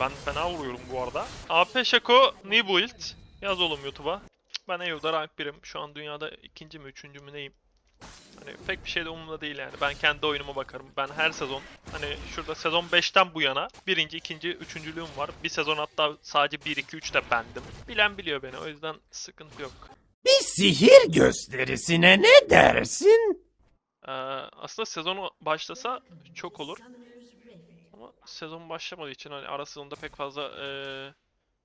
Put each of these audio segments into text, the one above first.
Ben fena vuruyorum bu arada. AP Shaco new build. Yaz oğlum YouTube'a. Ben EU'da rank 1'im. Şu an dünyada ikinci mi üçüncü mü neyim? Hani pek bir şey de umurumda değil yani. Ben kendi oyunuma bakarım. Ben her sezon hani şurada sezon 5'ten bu yana birinci, ikinci, üçüncülüğüm var. Bir sezon hatta sadece 1, 2, 3 de bendim. Bilen biliyor beni. O yüzden sıkıntı yok. Bir sihir gösterisine ne dersin? Ee, aslında sezonu başlasa çok olur. Sezon başlamadığı için hani ara sezonda pek fazla ee,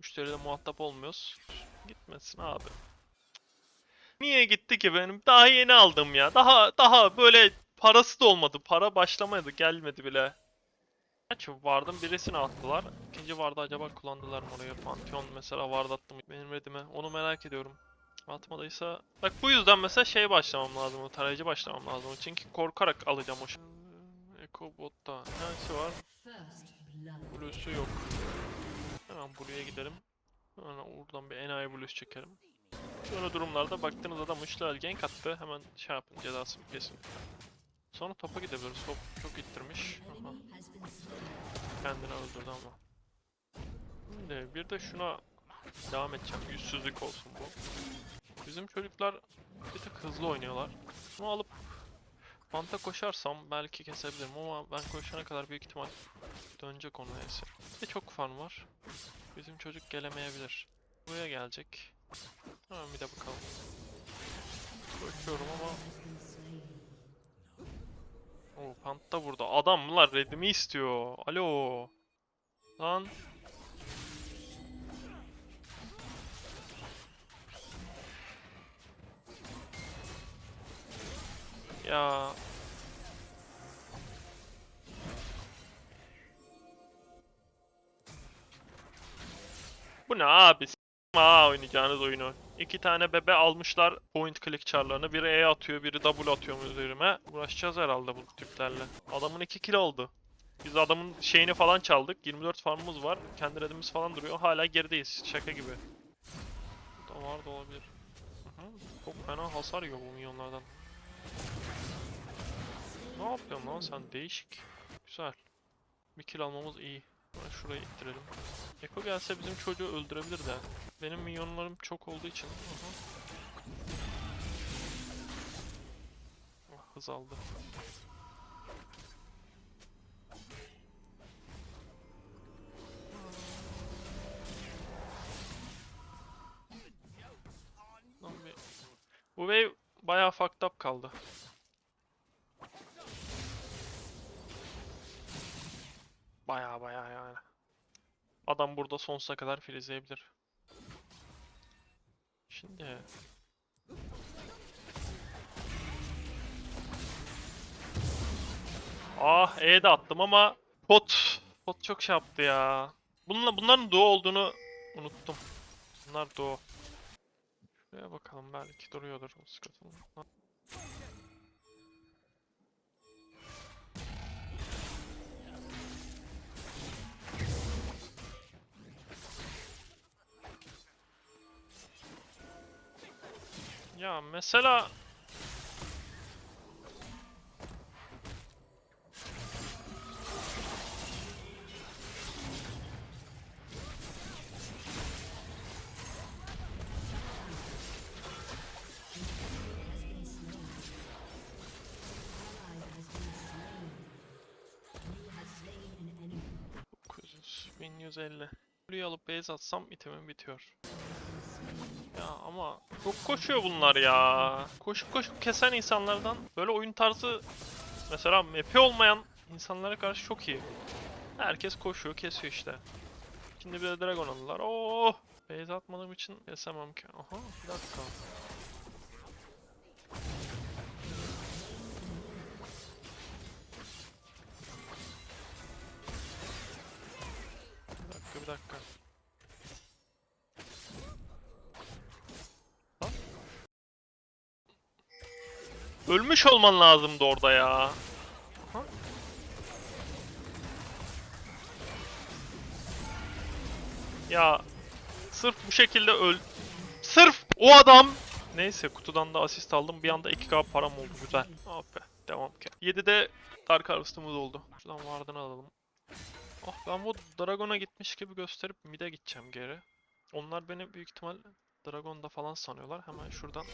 müşteriyle muhatap olmuyoruz. Gitmesin abi. Niye gitti ki benim? Daha yeni aldım ya. Daha daha böyle parası da olmadı. Para başlamadı, gelmedi bile. Kaç vardım birisini attılar. İkinci vardı acaba kullandılar mı oraya? Pantheon mesela vardı attı mı benim redime? Onu merak ediyorum. Atmadıysa... Bak bu yüzden mesela şey başlamam lazım, tarayıcı başlamam lazım. Çünkü korkarak alacağım o şey. Echo botta. Hangisi var? Blue'su yok. Hemen buraya gidelim. Sonra oradan bir enayi blues çekerim. Böyle durumlarda baktığınız adam işler gank attı. Hemen şey yapın cezasını kesin. Sonra topa gidebiliriz. Top çok ittirmiş. Aha. Kendini öldürdü ama. Şimdi bir de şuna devam edeceğim. Yüzsüzlük olsun bu. Bizim çocuklar bir tık hızlı oynuyorlar. Bunu alıp Panta koşarsam belki kesebilirim ama ben koşana kadar büyük ihtimal dönecek onun esir. Bir çok fan var. Bizim çocuk gelemeyebilir. Buraya gelecek. Hemen bir de bakalım. Koşuyorum ama... Oo Panta burada. Adamlar redimi istiyor. Alo. Lan. Ya. Bu ne abi? Ha oynayacağınız oyunu. İki tane bebe almışlar point click charlarını. Biri E atıyor, biri W atıyor üzerime. Uğraşacağız herhalde bu tiplerle. Adamın 2 kill oldu. Biz adamın şeyini falan çaldık. 24 farmımız var. Kendi redimiz falan duruyor. Hala gerideyiz. Şaka gibi. Da var da olabilir. Hı hı. Çok fena hasar yiyor bu minyonlardan. Ne yapıyorsun lan sen? Değişik. Güzel. Bir kill almamız iyi. Şurayı ittirelim. Eko gelse bizim çocuğu öldürebilir de. Benim minyonlarım çok olduğu için. Aha. Ah, hız aldı. Bu wave bayağı fucked up kaldı. Baya baya yani. Adam burada sonsuza kadar filizleyebilir. Şimdi... Ah E de attım ama pot pot çok şey yaptı ya. Bununla bunların duo olduğunu unuttum. Bunlar duo. Şuraya bakalım belki duruyordur o Scott'un. Ya mesela 1150. Blue alıp base atsam itemim bitiyor. Ya ama çok koşuyor bunlar ya. Koşup koşup kesen insanlardan böyle oyun tarzı mesela map'i olmayan insanlara karşı çok iyi. Herkes koşuyor, kesiyor işte. Şimdi bir de Dragon aldılar. Oo! Base atmadığım için kesemem ki. Aha, bir dakika. Dakika. Lan. Ölmüş olman lazımdı orada ya. Ya sırf bu şekilde öl... Sırf o adam... Neyse kutudan da asist aldım. Bir anda 2k param oldu güzel. Ah be devam ki. 7'de Dark Harvest'ımız oldu. Şuradan vardığını alalım. Ah ben bu Dragon'a gitmiş gibi gösterip mid'e gideceğim geri. Onlar beni büyük ihtimal Dragon'da falan sanıyorlar. Hemen şuradan.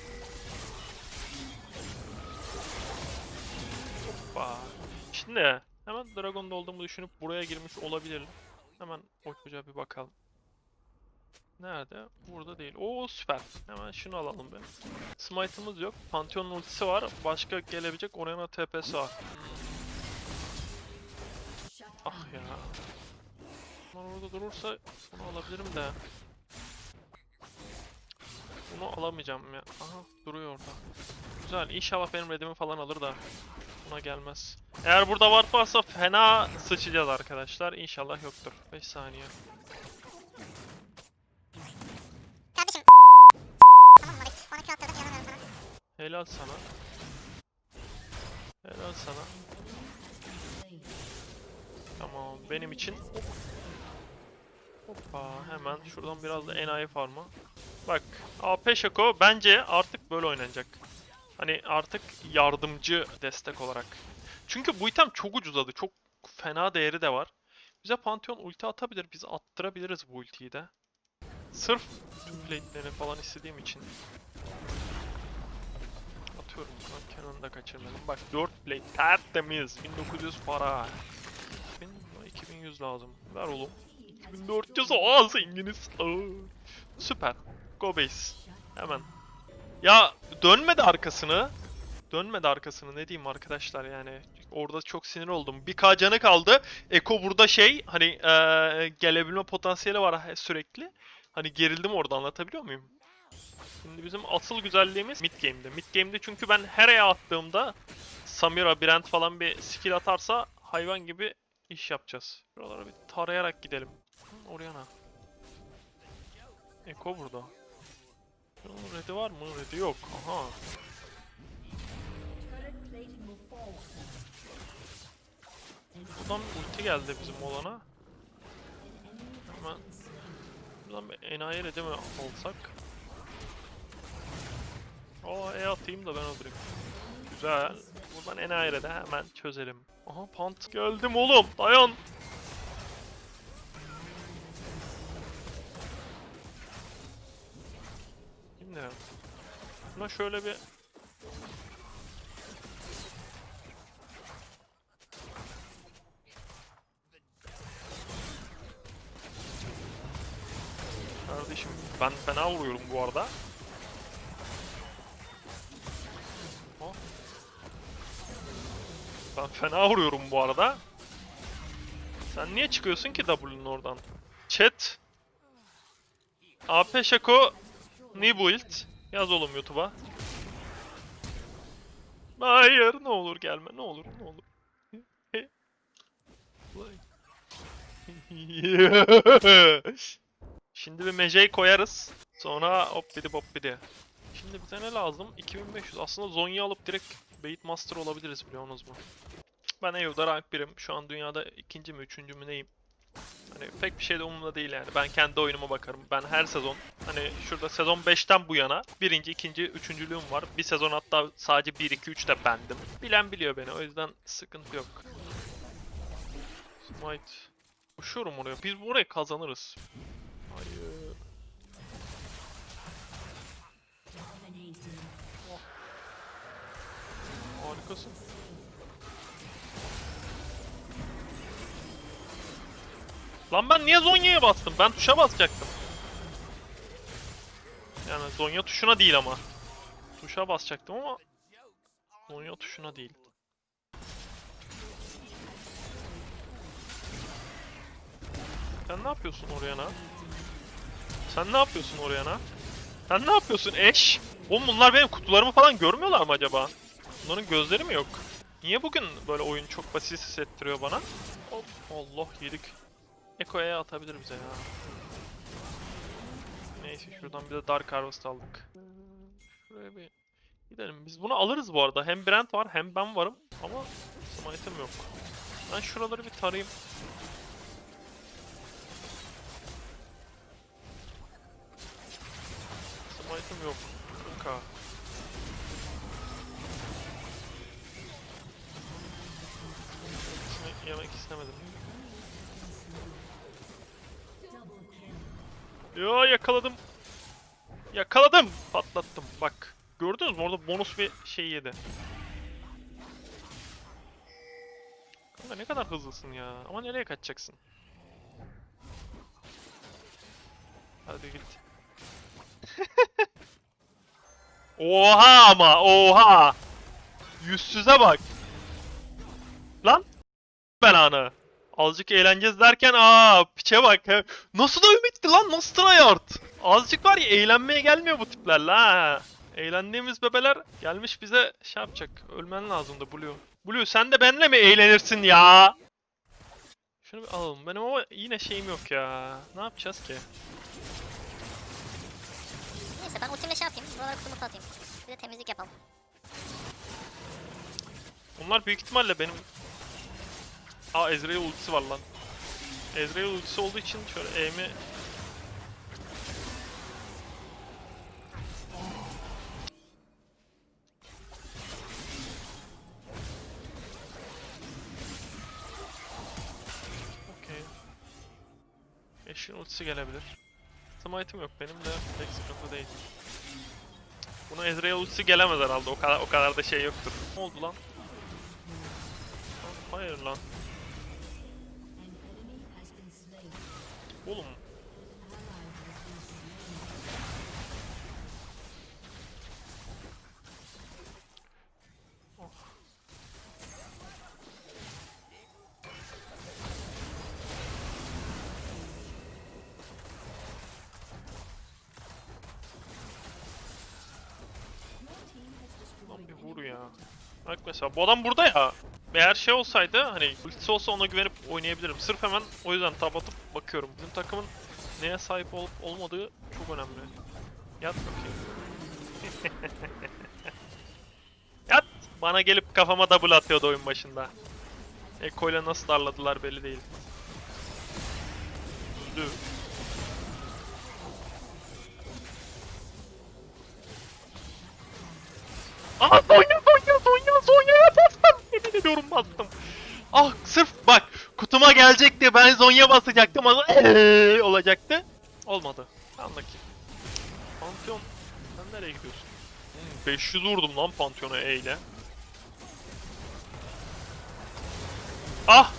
Hoppa. Şimdi hemen Dragon'da olduğumu düşünüp buraya girmiş olabilirler. Hemen o çocuğa bir bakalım. Nerede? Burada değil. Oo süper. Hemen şunu alalım be. Smite'ımız yok. Pantheon'un ultisi var. Başka gelebilecek Orianna TP'si var. Ah Bunlar orada durursa bunu alabilirim de. Bunu alamayacağım ya. Aha duruyor orada. Güzel. İnşallah benim redimi falan alır da buna gelmez. Eğer burada warp varsa fena sıçacağız arkadaşlar. İnşallah yoktur. 5 saniye. Kardeşim. Helal sana. Helal sana. Tamam benim için. Hoppa hemen şuradan biraz da enayi farmı. Bak AP Shaco bence artık böyle oynanacak. Hani artık yardımcı destek olarak. Çünkü bu item çok ucuzadı. Çok fena değeri de var. Bize Pantheon ulti atabilir. Biz attırabiliriz bu ultiyi de. Sırf plate'lerini falan istediğim için. Atıyorum buna. Canon'u da kaçırmayalım. Bak 4 plate tertemiz. 1900 para. 2000, 2100 lazım. Ver oğlum. 2400 aa zenginiz. Süper. Go base. Hemen. Ya dönmedi arkasını. Dönmedi arkasını ne diyeyim arkadaşlar yani. Orada çok sinir oldum. Bir K canı kaldı. Eko burada şey hani eee, gelebilme potansiyeli var sürekli. Hani gerildim orada anlatabiliyor muyum? Şimdi bizim asıl güzelliğimiz mid game'de. Mid game'de çünkü ben hereye attığımda Samira, Brent falan bir skill atarsa hayvan gibi iş yapacağız. Buralara bir tarayarak gidelim. Oriana. Eko burada. Onun red'i var mı? Red'i yok. Aha. Buradan ulti geldi bizim olana. Hemen Buradan bir enayi red'i mi alsak? Aa E atayım da ben öldüreyim. Güzel. Buradan enayi red'i hemen çözelim. Aha pant geldim oğlum dayan. Buna şöyle bir Kardeşim ben fena vuruyorum bu arada. Ben fena vuruyorum bu arada. Sen niye çıkıyorsun ki W'nun oradan? Chat. AP Shaco New build. Yaz oğlum YouTube'a. Hayır ne olur gelme ne olur ne olur. Şimdi bir Mejey koyarız. Sonra hop bidi bop bidi. Şimdi bize ne lazım? 2500. Aslında Zonya alıp direkt Bait Master olabiliriz biliyorsunuz mu? Ben EU'da rank 1'im. Şu an dünyada ikinci mi üçüncü mü neyim? Hani pek bir şey de umurumda değil yani. Ben kendi oyunuma bakarım. Ben her sezon hani şurada sezon 5'ten bu yana birinci, ikinci, üçüncülüğüm var. Bir sezon hatta sadece 1, 2, 3 de bendim. Bilen biliyor beni. O yüzden sıkıntı yok. Smite. Koşuyorum oraya. Biz burayı kazanırız. Hayır. Lan ben niye Zonya'ya bastım? Ben tuşa basacaktım. Yani Zonya tuşuna değil ama. Tuşa basacaktım ama Zonya tuşuna değil. Sen ne yapıyorsun Oriana? Sen ne yapıyorsun Oriana? Sen ne yapıyorsun eş? Oğlum bunlar benim kutularımı falan görmüyorlar mı acaba? Bunların gözleri mi yok? Niye bugün böyle oyun çok basit hissettiriyor bana? Hop, Allah yedik. Eko'ya atabilir bize ya. Neyse şuradan bir de Dark Harvest aldık. Şuraya bir gidelim. Biz bunu alırız bu arada. Hem Brent var hem ben varım ama smite'ım yok. Ben şuraları bir tarayayım. Smite'ım yok. 40k. Yemek istemedim. Ya yakaladım. Yakaladım. Patlattım. Bak. Gördünüz mü? Orada bonus bir şey yedi. Kanka ne kadar hızlısın ya. Ama nereye kaçacaksın? Hadi git. oha ama oha. Yüzsüze bak. Lan. Belanı. Azıcık eğleneceğiz derken aa piçe bak. Nasıl da ümitli lan nasıl tryhard? Azıcık var ya eğlenmeye gelmiyor bu tiplerle ha. Eğlendiğimiz bebeler gelmiş bize şey yapacak. Ölmen lazımdı Blue. Blue sen de benimle mi eğlenirsin ya? Şunu bir alalım. Benim ama yine şeyim yok ya. Ne yapacağız ki? Neyse ben ultimle şey yapayım. Buralara kutumu atayım. Bir de temizlik yapalım. Onlar büyük ihtimalle benim... Aa Ezreal ultisi var lan. Ezreal ultisi olduğu için şöyle aim'i... Okey. Eşin ultisi gelebilir. Smite'ım yok benim de pek sıkıntı değil. Buna Ezreal ultisi gelemez herhalde. O kadar o kadar da şey yoktur. Ne oldu? Lan Hayır lan. Oğlum. Oh. Lan. Bak mesela bu adam burada ya. Eğer şey olsaydı hani ultisi olsa ona güvenip oynayabilirim. Sırf hemen o yüzden tab atıp bakıyorum. Bizim takımın neye sahip olup olmadığı çok önemli. Yat bakayım. Yat! Bana gelip kafama double atıyordu oyun başında. Eko ile nasıl darladılar belli değil. Öldü. Aa Zonya Zonya Zonya Zonya'ya bastım. Yemin ediyorum bastım. Ah sırf bak kutuma gelecekti ben Zonya basacaktım ama olacaktı. Olmadı. Anla ki. Pantheon sen nereye gidiyorsun? Hmm, 500 vurdum lan Pantheon'a E ile. Ah!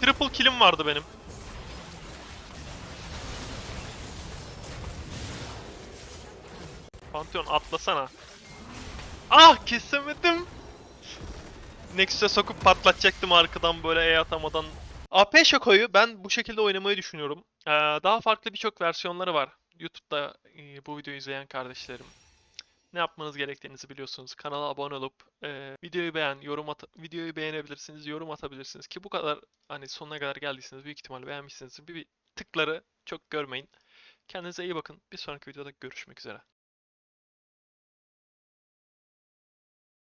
Triple kill'im vardı benim. Pantheon atlasana. Ah kesemedim. Nexus'e sokup patlatacaktım arkadan böyle E atamadan. AP Şako'yu ben bu şekilde oynamayı düşünüyorum. Ee, daha farklı birçok versiyonları var. YouTube'da e, bu videoyu izleyen kardeşlerim. Ne yapmanız gerektiğinizi biliyorsunuz. Kanala abone olup e, videoyu beğen, yorum at videoyu beğenebilirsiniz, yorum atabilirsiniz ki bu kadar hani sonuna kadar geldiyseniz büyük ihtimalle beğenmişsiniz. Bir, bir tıkları çok görmeyin. Kendinize iyi bakın. Bir sonraki videoda görüşmek üzere.